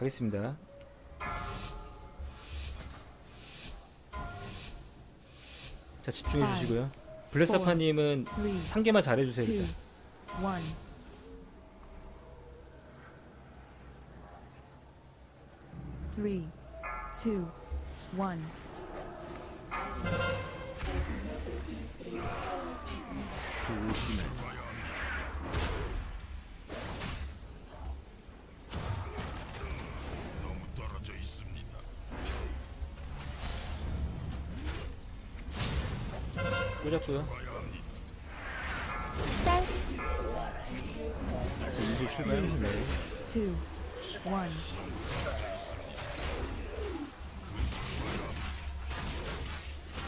가겠습니다. 자 집중해 주시고요. 블레사파님은 three, 상계만 잘해 주세요. two, 일단. Three, two, one. 조심해. 꽂았고요. 자 2주 출발. 네. Two, one.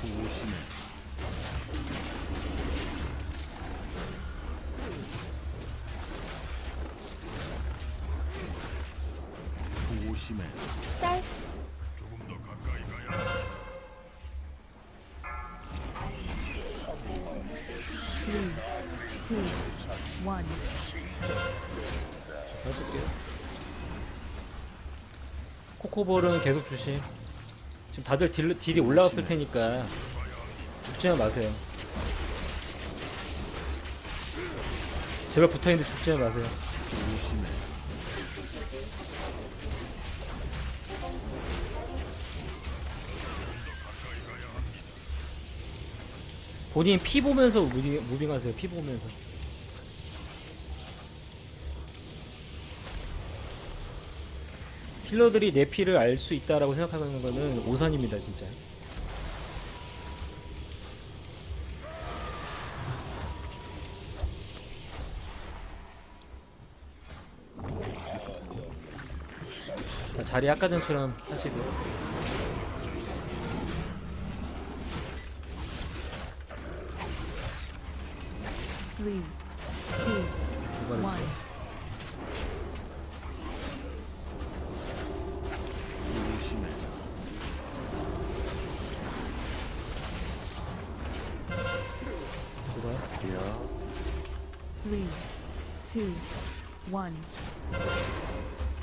조심해. 조심해. 조 one. 가실게요. 코코볼은 계속 주심. 지금 다들 딜, 딜이 올라갔을 테니까 죽지만 마세요. 제발 붙어있는데 죽지만 마세요. 조심해. 본인 피 보면서 무빙, 무빙하세요. 피 보면서. 힐러들이 내 피를 알 수 있다라고 생각하는 거는 오산입니다, 진짜. 자, 자리 아까 전처럼 하시고 요. 도발. Three, two, one.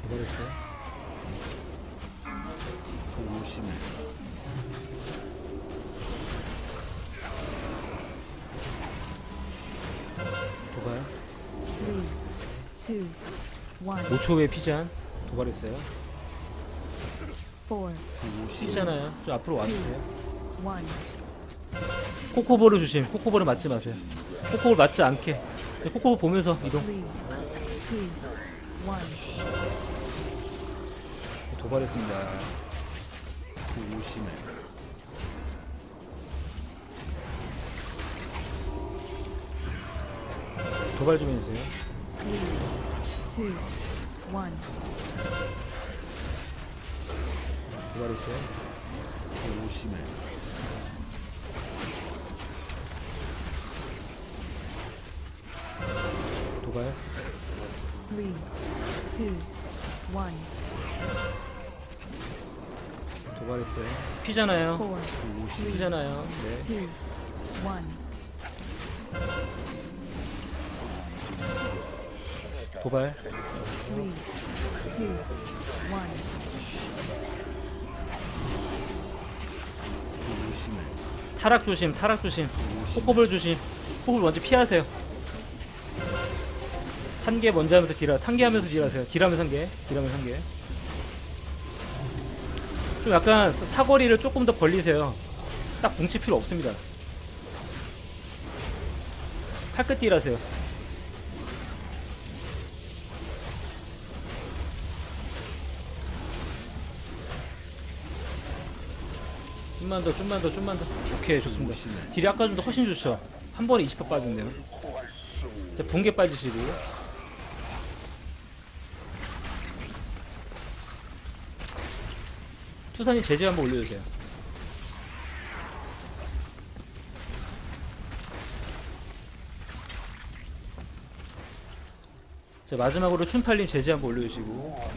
도발했어요. 조심해. 도발. Three, two, one. 5초 후에 피잔. 도발했어요. Four, 조심해. 피잖아요. 좀 앞으로 와주세요. one. 코코볼을 주심. 코코볼을 맞지 마세요. 코코볼 맞지 않게. 이제 코코볼 보면서 이동. 도발했습니다. 조심해. 도발 좀 해주세요. 도발했어요. 조심해. One. 도발했어요. 피잖아요. 피잖아요. 네. 도발. 조심해. 타락 조심. 타락 조심. 코코볼 조심. 코코볼 먼저 피하세요. 산개 먼저 하면서 딜하. 탄개하면서 딜하세요. 딜하면서 산개. 딜하면서 산개. 좀 약간 사- 사거리를 조금 더 벌리세요. 딱 뭉칠 필요 없습니다. 팔끝 딜하세요. 좀만 더, 좀만 더, 좀만 더. 오케이, 좋습니다. 딜이 아까 좀 더 훨씬 좋죠. 한 번에 20% 빠졌네요. 자, 붕괴 빠지시고. 투산이 제재 한번 올려주세요. 자, 마지막으로 춘팔님 제재 한번 올려주시고.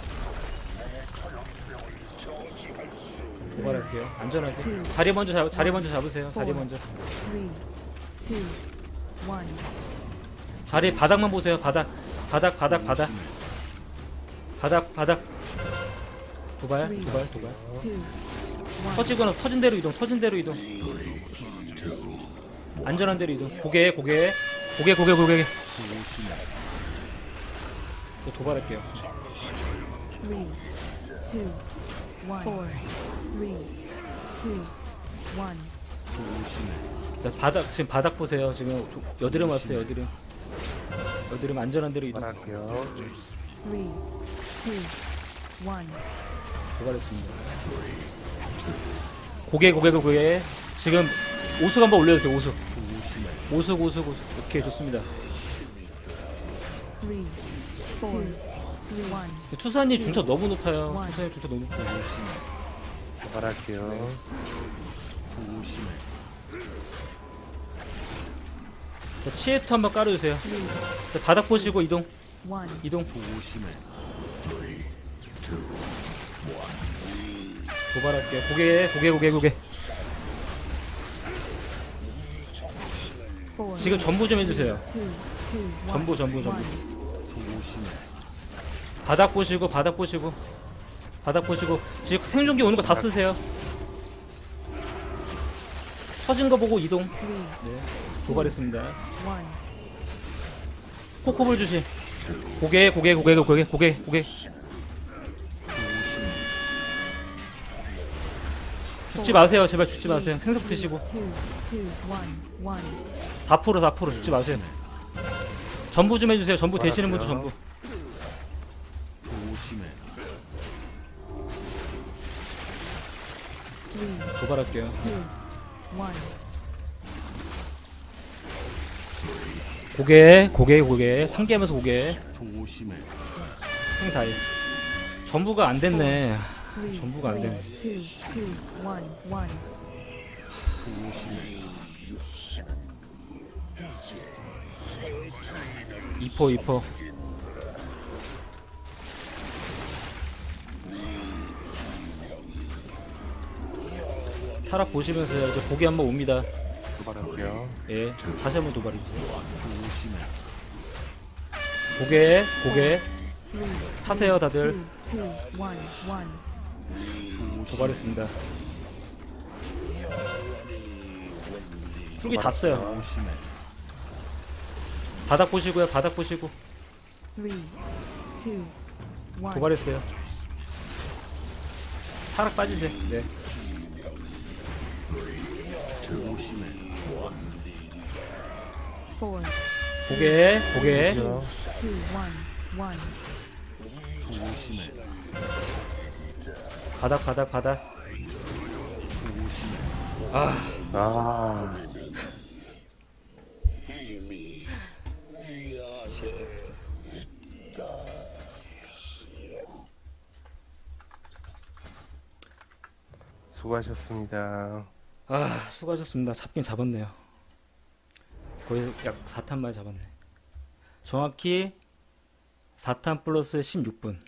도발할게요. 안전하게. 자리 먼저 잡, 자리 먼저 잡으세요. 자리 먼저. 자리 바닥만 보세요. 바닥, 바닥, 바닥, 바닥. 바닥, 바닥. 두발 두발 두발. 터지거나 터진 대로 이동 터진 대로 이동 안전한 대로 이동 고개 고개 고개 고개 고개. 또 도발할게요 Three, two, one. Four, three, two, one. 조심해. 자 바닥 지금 바닥 보세요 지금 조- 여드름 왔어요 여드름 여드름 안전한 대로 이동 말할게요. Three, two, one. 도발했습니다 고개 고개 고개 지금 오숙 한번 올려주세요 오숙 조심해. 오숙 오숙 오숙 오케이 좋습니다. 투사님 준차 너무 높아요 투사님 준차 너무 높아요 조심해. 말할게요. 조심해. 자, 치에투 한번 깔아주세요 자, 바닥 보시고 이동. 이동 조심해. 도발할게요 고개 고개 고개 고개. 지금 전부 좀 해주세요. 전부 전부 전부. 바닥 보시고 바닥 보시고. 바닥 보시고. 지금 생존기 오는 거 다 쓰세요. 터진 거 보고 이동. 네 도발했습니다. 코코볼 주시. 고개 고개 고개 고개 고개 고개 죽지 마세요. 제발 죽지 마세요. 생석 드시고. Two, two, one, one. 4% 4% 죽지 마세요. 전부 좀 해주세요. 전부 되시는 분들 전부. 조심해. 도발할게요. 고개 고개 고개. 상기하면서 고개. 조심해. 행 다이. 전부가 안 됐네 아, 전부가 안 되네. 이퍼 이퍼. 타락 보시면서 이제 고기 한번 옵니다. 도발할게요. 예, 다시 한번 도발해 주세요. 고개, 고개. 사세요 다들. 2, 2, 1, 1. 도발했습니다 쭉다 써요 조심해. 바닥 보시고요 바닥 보시고. 도발했어요 타락 빠지세요 네 조심해. 고개 고개 그죠? two, one, one. 조심해. 바닥 바닥 바닥. 조심해. 아, 수고하셨습니다. 아 수고하셨습니다. 잡긴 잡았네요. 거의 약 4탄 만에 잡았네. 정확히 4탄 플러스 16분